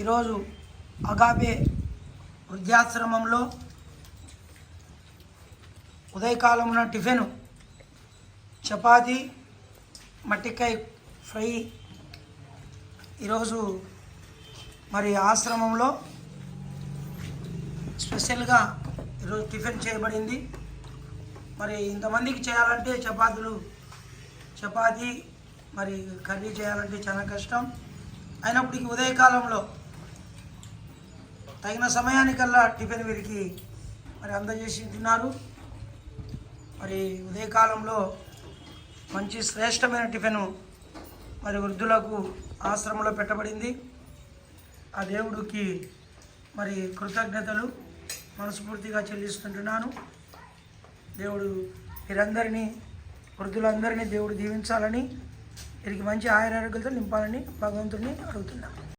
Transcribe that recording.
ఈరోజు అగాబే వృద్ధాశ్రమంలో ఉదయకాలమున టిఫిన్ చపాతి మట్టికాయ ఫ్రై ఈరోజు మరి ఆశ్రమంలో స్పెషల్గా ఈరోజు టిఫిన్ చేయబడింది. మరి ఇంతమందికి చేయాలంటే చపాతీలు చపాతీ మరి కర్రీ చేయాలంటే చాలా కష్టం. అయినప్పటికీ ఉదయకాలంలో తగిన సమయానికల్లా టిఫిన్ వీరికి మరి అందజేసి ఉంటున్నారు మరి ఉదయకాలంలో మంచి శ్రేష్టమైన టిఫిన్ మరి వృద్ధులకు ఆశ్రమంలో పెట్టబడింది. ఆ దేవుడికి మరి కృతజ్ఞతలు మనస్ఫూర్తిగా చెల్లిస్తుంటున్నాను. దేవుడు వీరందరినీ వృద్ధులందరినీ దేవుడు దీవించాలని వీరికి మంచి ఆయురారోగ్యాలతో నింపాలని భగవంతుడిని అడుగుతున్నాను.